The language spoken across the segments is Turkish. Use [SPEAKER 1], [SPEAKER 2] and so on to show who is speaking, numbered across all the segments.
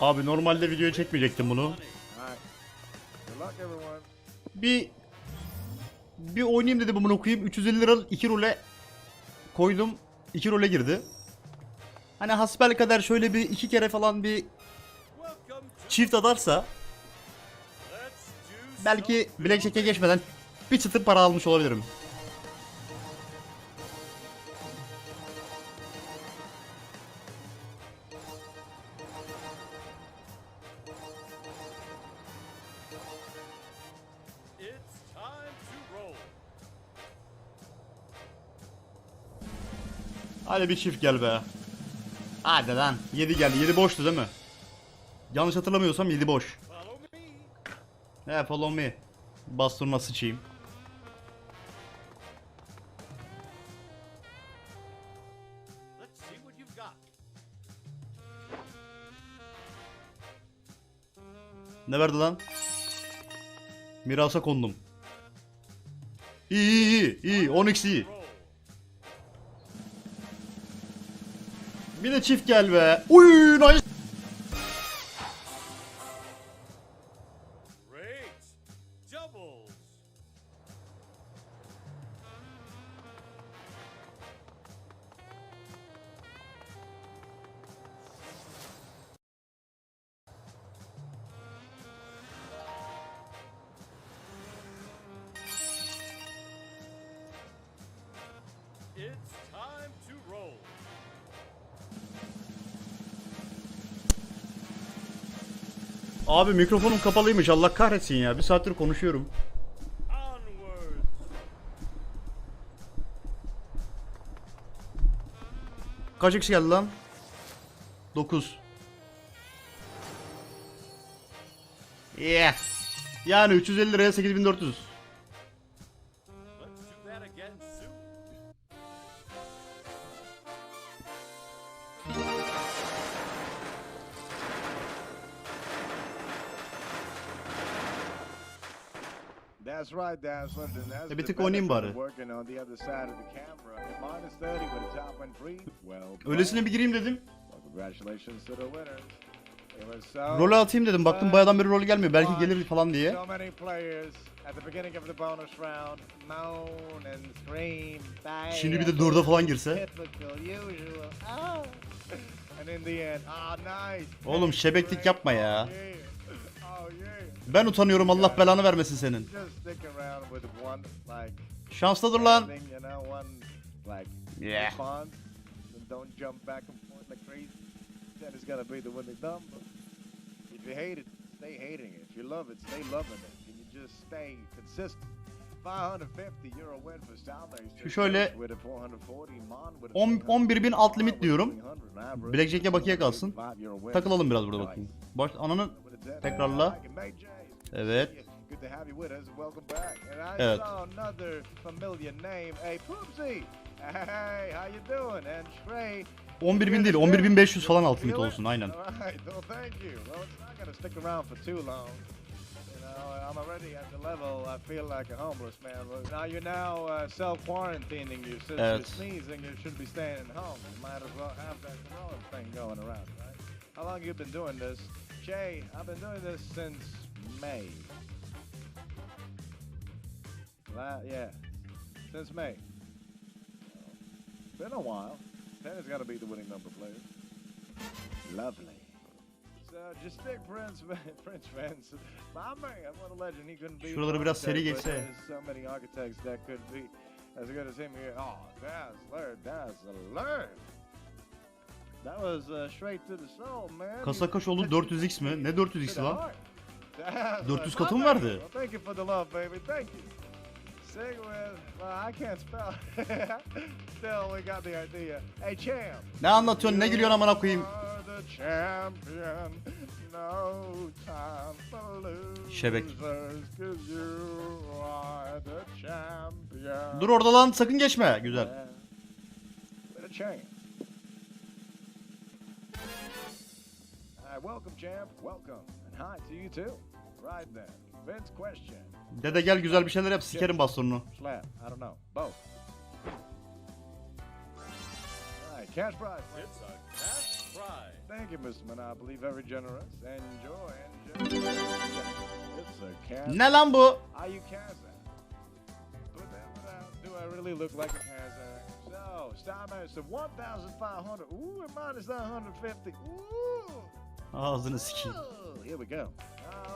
[SPEAKER 1] Abi normalde videoya çekmeyecektim bunu. Bir bir oynayayım dedim bunu okuyayım. 350 lira 2 role koydum. 2 role girdi. Hani hasbel kadar şöyle bir iki kere falan bir çift atarsa belki Blackjack'e geçmeden bir çıtır para almış olabilirim. Hadi bir çift gel be. Hadi lan. 7 geldi. 7 boştu değil mi? Yanlış hatırlamıyorsam 7 boş. He follow me. Bastonuna sıçayım. Ne verdi lan? Mirasa kondum. İyi iyi iyi. iyi. 10x iyi. Bir de çift gel be. Uy nice.
[SPEAKER 2] It's time
[SPEAKER 1] Abi mikrofonum kapalıymış. Allah kahretsin ya. Bir saattir konuşuyorum. Kaç x geldi lan? 9. Yeah. Yani 350 liraya 8400.
[SPEAKER 3] That's right, Dazzler. And that's
[SPEAKER 1] E, bir tık oynayayım bari.
[SPEAKER 3] Working on the other side of the camera. At minus 30 with a top win free. Well,
[SPEAKER 1] Öylesine bir gireyim dedim. Role atayım dedim. Baktım bayağıdan beri rol gelmiyor. Belki gelir falan diye. Şimdi bir de dörde falan girse.
[SPEAKER 3] Ah.
[SPEAKER 1] Oğlum şebeklik yapma ya. Ben utanıyorum Allah belanı vermesin senin. Şanslıdır lan. Yeah.
[SPEAKER 3] If you hate it, stay hating it. If you love it, stay loving it. Can you just stay consistent? 550 euro win for Southeastern.
[SPEAKER 1] Şu şöyle
[SPEAKER 3] Coast with a 440, Mon with a
[SPEAKER 1] on-
[SPEAKER 3] 300,
[SPEAKER 1] 11.000 alt limit diyorum.
[SPEAKER 3] 300, and average
[SPEAKER 1] Blackjack'e bakiye kalsın.
[SPEAKER 3] 185 euro win.
[SPEAKER 1] Takılalım biraz burada bakayım. Baş ananın
[SPEAKER 3] With a 10,
[SPEAKER 1] Tekrarla.
[SPEAKER 3] it.
[SPEAKER 1] Evet. Evet.
[SPEAKER 3] saw another familiar name. Hey, Poopsie. Hey, how you doing? And Trey.
[SPEAKER 1] 11.000 değil 11.500 falan alt limit olsun aynen.
[SPEAKER 3] I'm already at the level I feel like a homeless man. But now you're now uh, self quarantining you. Since
[SPEAKER 1] Evet.
[SPEAKER 3] you're sneezing, you should be staying at home. You might as well have that corona thing going around, right? How long you been doing this? Jay, I've been doing this since May. La- yeah, since May. Been a while. Ten has got to be the winning number, player. Lovely. So just stick Prince, Prince Vince. My man, what a legend. He couldn't be.
[SPEAKER 1] Şuraları biraz seri geçse.
[SPEAKER 3] There's so many architects that could be as good as him here. Oh, Dazzler, Dazzler.
[SPEAKER 1] Kasa kaç oldu? 400x mi? Ne 400x'i lan?
[SPEAKER 3] 400
[SPEAKER 1] 400 katı mı verdi?
[SPEAKER 3] Well, thank you for the love, baby. Thank you. Sig with, well, I can't spell. Still, we got the idea. Hey, champ.
[SPEAKER 1] Ne anlatıyorsun ne gülüyorsun amına koyayım?
[SPEAKER 3] You are the champion. No time for losers.
[SPEAKER 1] Şebek.
[SPEAKER 3] 'cause you are the champion.
[SPEAKER 1] Dur orada lan sakın geçme. Güzel.
[SPEAKER 3] Welcome, champ. Welcome. And hi to you too. Right then. Vince question.
[SPEAKER 1] Dede gel güzel bir şeyler yap sikerim bastonunu.
[SPEAKER 3] Slap. I don't know. Both. All right, cash prize.
[SPEAKER 2] It's a cash prize.
[SPEAKER 3] Thank you, Mr. Monopoly. Very generous. Enjoy, enjoy. It's a cat.
[SPEAKER 1] Ne lan bu?
[SPEAKER 3] Are you Kazakh? Put that one out. Do I really look like a Kazakh? So, Starmaster 1,500. Ooh, and minus 950. Ooh.
[SPEAKER 1] Ağzını sikeyim.
[SPEAKER 3] Ooh, Here we go.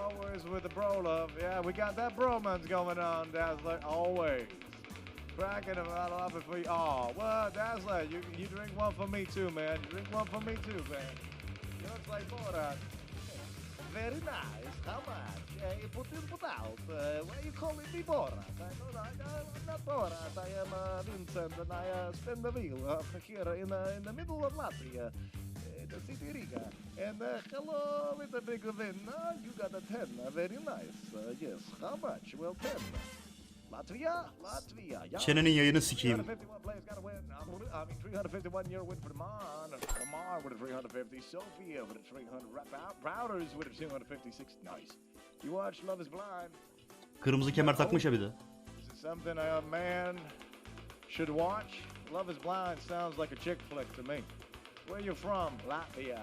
[SPEAKER 3] Always with the bro love. Yeah, we got that bromance going on, Dazzler. Always. Cracking out of it for you. Oh, well, Dazzler, you, you drink one for me too, man. You drink one for me too, man. You looks like Borat. Very nice. How much? You put in, put out. Uh, why you calling me Borat? I know I, I'm not Borat. I am uh, Vincent, and I uh, spin the wheel uh, here in, uh, in the middle of Latvia, the city Riga. And uh, hello, with big win. Uh, you got a 10. Uh, very nice. Uh, yes. How much? Well, 10. Latvia? Latvia. Yeah.
[SPEAKER 1] Çenenin yayını sikeyim.
[SPEAKER 3] 351 players got a win. I mean, 351 year win for Mon. Lamar with a 350. Sophia with a 300. Rou- Routers with a 256. Nice. You watch Love is Blind.
[SPEAKER 1] Kırmızı kemer takmış ya bir de.
[SPEAKER 3] Something a man should watch. Love is Blind sounds like a chick flick to me. Where you from? Latvia.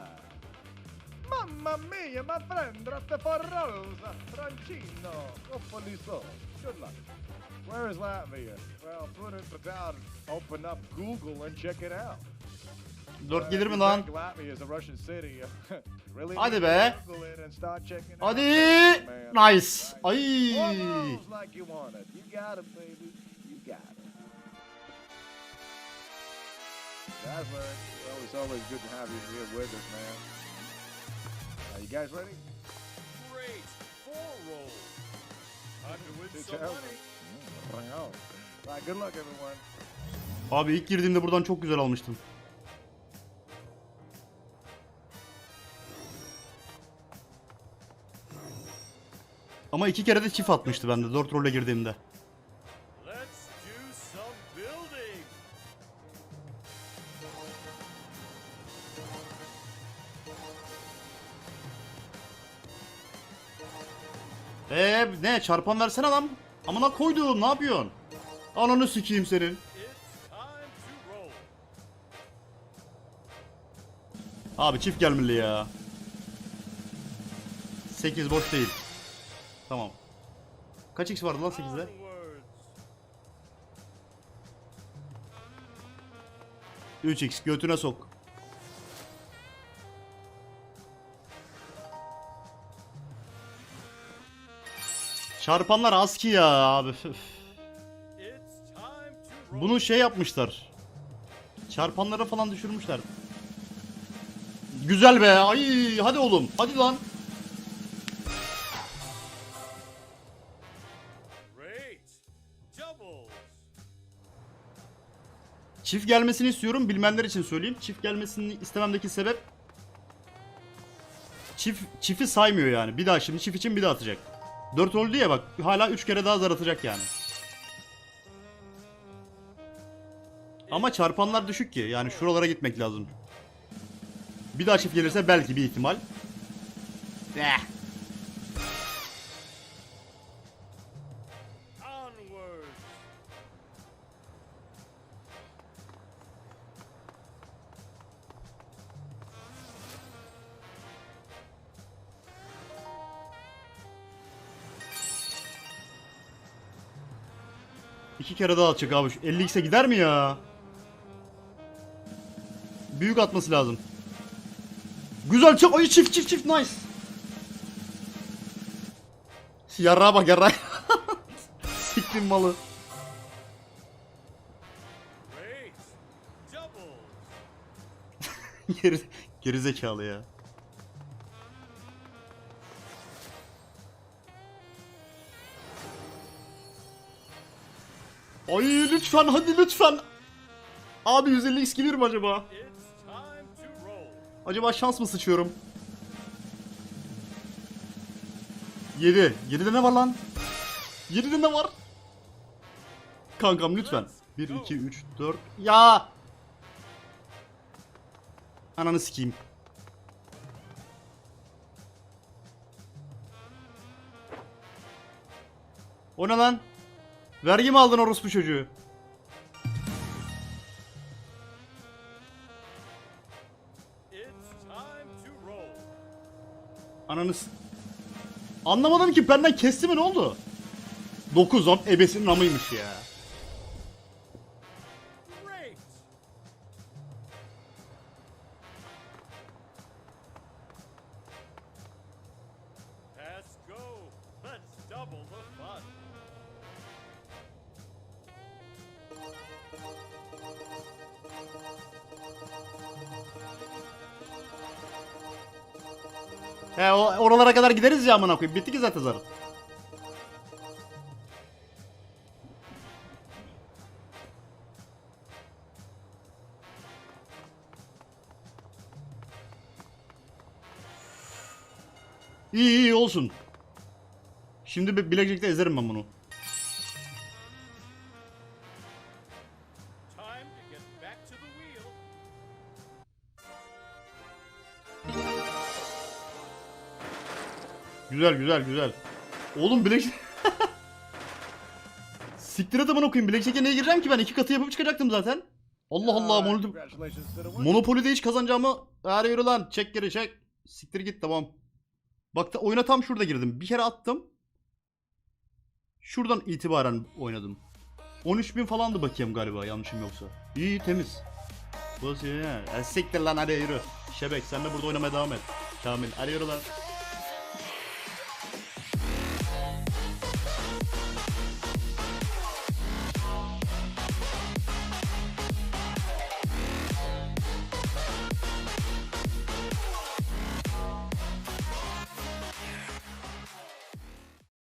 [SPEAKER 3] Mamma mia, my friend, Rosa, Francino, Opoliso. Good luck. Where is Latvia? Well, put it down, open up Google and check it out.
[SPEAKER 1] 4 gelir mi lan? Hadi be. Hadi. Nice. Ay.
[SPEAKER 3] That's it's always good to have you here with us, man. Are you guys ready?
[SPEAKER 2] Great. Four rolls. Time to win
[SPEAKER 3] Two
[SPEAKER 2] some
[SPEAKER 3] tails.
[SPEAKER 2] money.
[SPEAKER 3] Mm, bring on. All right, good luck, everyone.
[SPEAKER 1] Abi ilk girdiğimde buradan çok güzel almıştım. Ama iki kere de çift atmıştı bende 4 role girdiğimde. Ne çarpan versene lan. Amına koyduğum ne yapıyorsun? Ananı sikeyim senin. Abi çift gelmeli ya. 8 boş değil. Tamam. Kaç x vardı lan 8'de?
[SPEAKER 2] Onwards.
[SPEAKER 1] 3x götüne sok. Çarpanlar az ki ya abi. Bunu şey yapmışlar. Çarpanlara falan düşürmüşler. Güzel be. Ay hadi oğlum. Hadi lan. Çift gelmesini istiyorum. Bilmeyenler için söyleyeyim. Çift gelmesini istememdeki sebep çift çifi saymıyor yani. Bir daha şimdi çift için bir daha atacak. 4 oldu ya bak. Hala 3 kere daha zar atacak yani. Ama çarpanlar düşük ki. Yani şuralara gitmek lazım. Bir daha çift gelirse belki bir ihtimal. Eh. İki kere daha atacak abi. Şu 50x'e gider mi ya? Büyük atması lazım. Güzel çok. Ay çift çift çift nice. Yarrağa bak yarrağa. Siktim malı. Geri, geri zekalı ya. Ay lütfen hadi lütfen. Abi 150x gelir mi acaba? Acaba şans mı sıçıyorum? 7. 7'de ne var lan? 7'de ne var? Kankam lütfen. 1, 2, 3, 4. Ya! Ananı sikeyim. O ne lan? Vergi mi aldın orospu çocuğu? Ananız. Anlamadım ki benden kesti mi ne oldu? 9 10 ebesinin amıymış ya. He oralara kadar gideriz ya amına koyayım. Bitti ki zaten zarı. İyi iyi olsun. Şimdi Blackjack'te ezerim ben bunu. Güzel güzel güzel. Oğlum Blackjack... Siktir et amına koyayım. Blackjack'e neye gireceğim ki ben? iki katı yapıp çıkacaktım zaten. Allah Allah.
[SPEAKER 3] Winner.
[SPEAKER 1] Monopoly'de hiç kazanacağımı... Hadi yürü lan. Çek geri çek. Siktir git tamam. Bak da oyuna tam şurada girdim. Bir kere attım. Şuradan itibaren oynadım. 13.000 falandı bakayım galiba yanlışım yoksa. İyi temiz. Ya. E, siktir lan hadi yürü. Şebek sen de burada oynamaya devam et. Kamil hadi yürü lan.